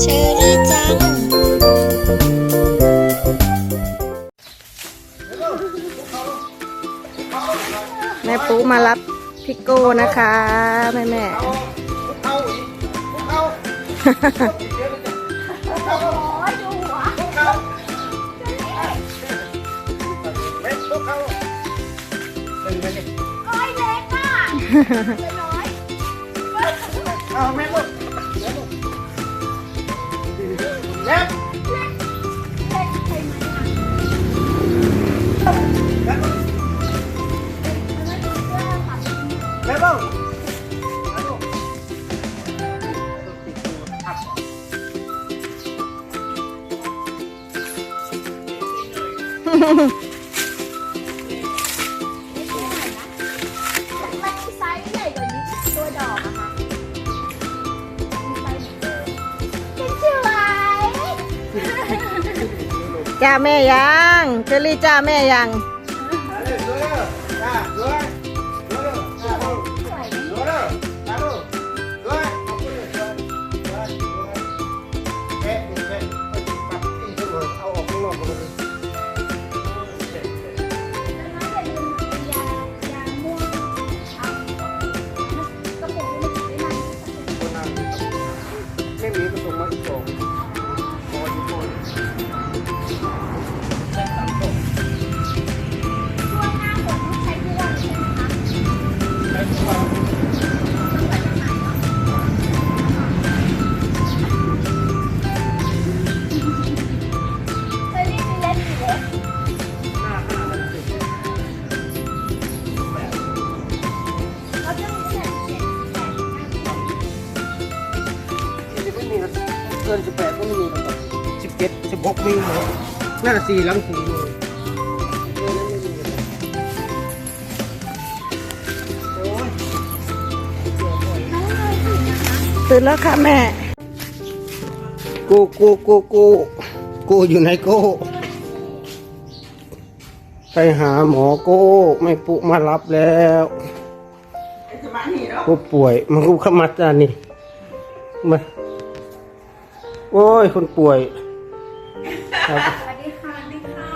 เชอรี่จัง แม่ปุ๊มารับพี่โก้นะคะ แม่แม่เอาแม่ลูกเล็บเล็บลูกมัน จ้าแม่ยังเชอรี่จ้าแม่ยังเอาออกข้างนอกก่อน กินสิบแปดก็ไม่มีนะครับสิบเจ็ดสิบหกมีหมดน่าจะสี่หลังสี่เลยเออนั่นไม่มีนะครับโอ้ยตื่นแล้วค่ะแม่ กูกูกูกูกูอยู่ไหนกูไปหาหมอโก้ไม่ปุมารับแล้วกูป่วยมันกูเข้ามาจานี่มา โอ้ย คนป่วยครับสวัสดีค่ะสวัสดีค่ะ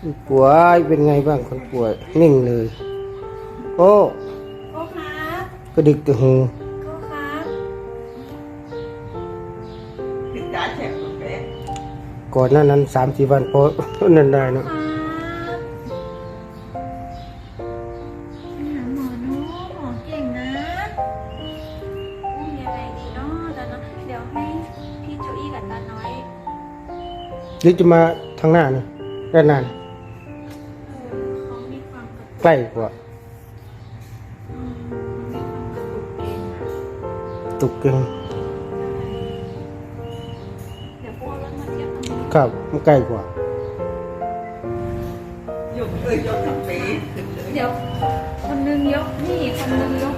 คนป่วยเป็นไงบ้างคนป่วย นิ่งเลย โอ้โก้ครับกระดิกกระหูโก้ครับก่อนหน้านั้นสามสี่วันพอนั่นได้เนอะครับ หรือจะมาทางหน้านี่ด้านหน้านี่เขามีความกระใกล้กว่าอืมมีความกระตุกเองอะตุกงเดี๋ยวพวกเรามาเทียบกัน ครับมันใกล้กว่าเดี๋ยว คนนึงยกนี่ คนนึงยก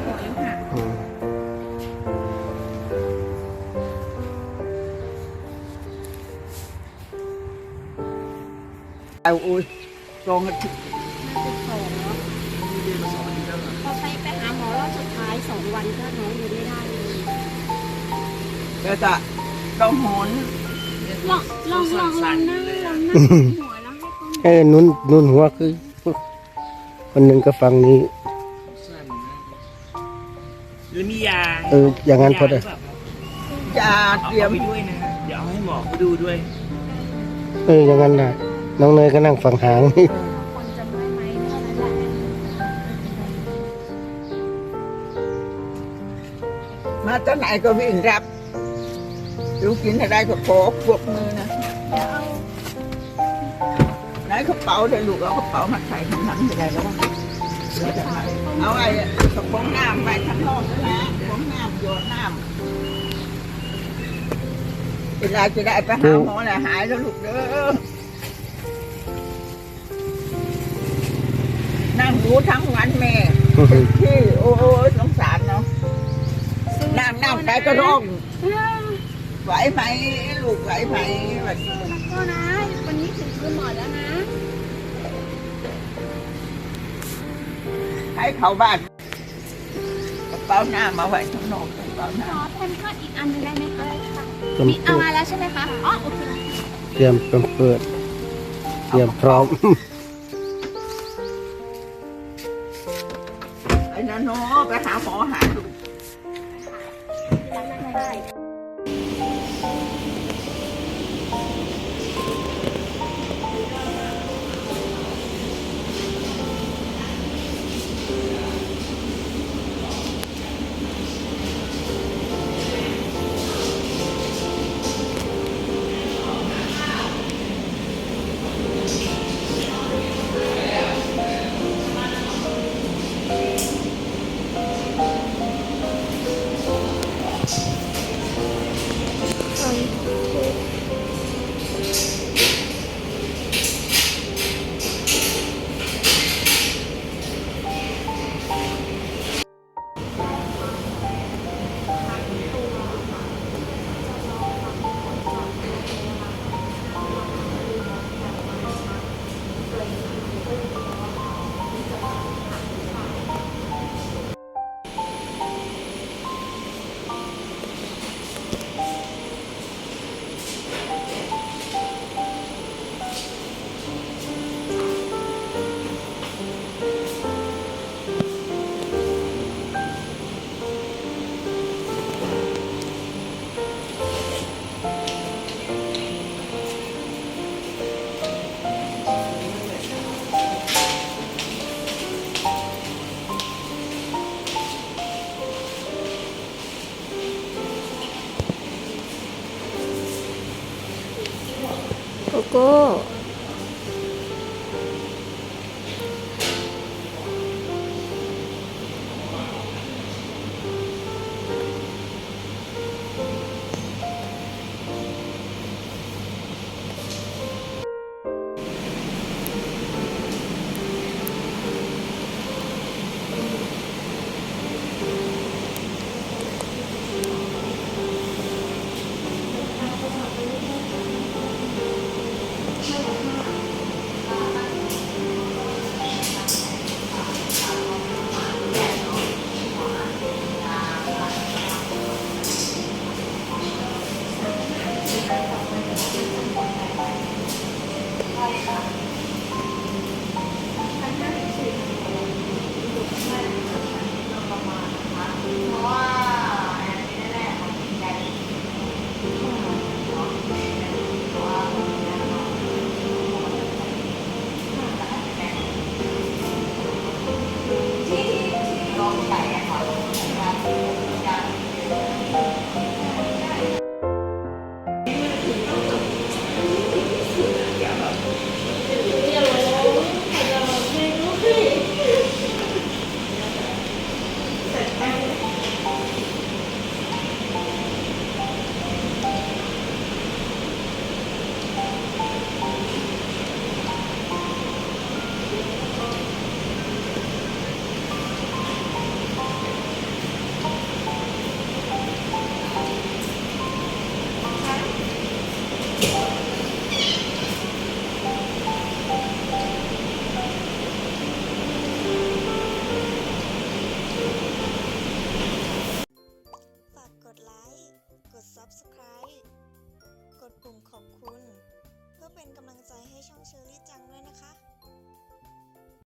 เอาอุ้ยลองกันพอไปไปหาหมอรอบสุดท้ายสองวันก็น้องยังไม่ได้เลยแล้วจะต้องหอนลองลองลองลองนั่งลองนั่งหัวแล้วให้เขาเอ้ยนุ่นนุ่นหัวคือคนหนึ่งก็ฟังนี้ หรือมียาเอออย่างนั้นพอได้ ยาหรือเปล่าครับจะเอาเตรียมไปด้วยนะฮะเดี๋ยวเอาให้หมอเขาดูด้วย เอออย่างนั้นได้ น้องเนยก็นั่งฟังหางคนจะไม่ไหมเท่านั้นแหละมาตอนไหนก็วิ่งรับดูกินอะไรก็ขอพวกมือนะเดี๋ยวเอาไหนกระเป๋าเดี๋ยวลูกเอากระเป๋ามาใส่ข้างหลังจะได้แล้วเอาไอ้กระป๋องน้ำไปข้างนอกนะกระป๋องน้ำหยดน้ำเวลาจะได้ไปหาหมอแหละหายแล้วลูกเด้อ นั่งดูทั้งวันแม่ที่โอ้ยสงสารเนาะนั่งนั่งไปก็ร้องไหวไหมลูกไหวไหมแบบงก็นะวันนี้ถึงคือหมอแล้วนะให้เขาบ้านกระเป๋าหน้ามาไว้ข้างนอกกระเป๋าหน้าขอแพมเพิอีกอันนึงได้ไหมคะมีเอามาแล้วใช่ไหมคะอ๋อโอเคเตรียมเปิดเตรียมพร้อม 我俾下火下。Thank you. 그리고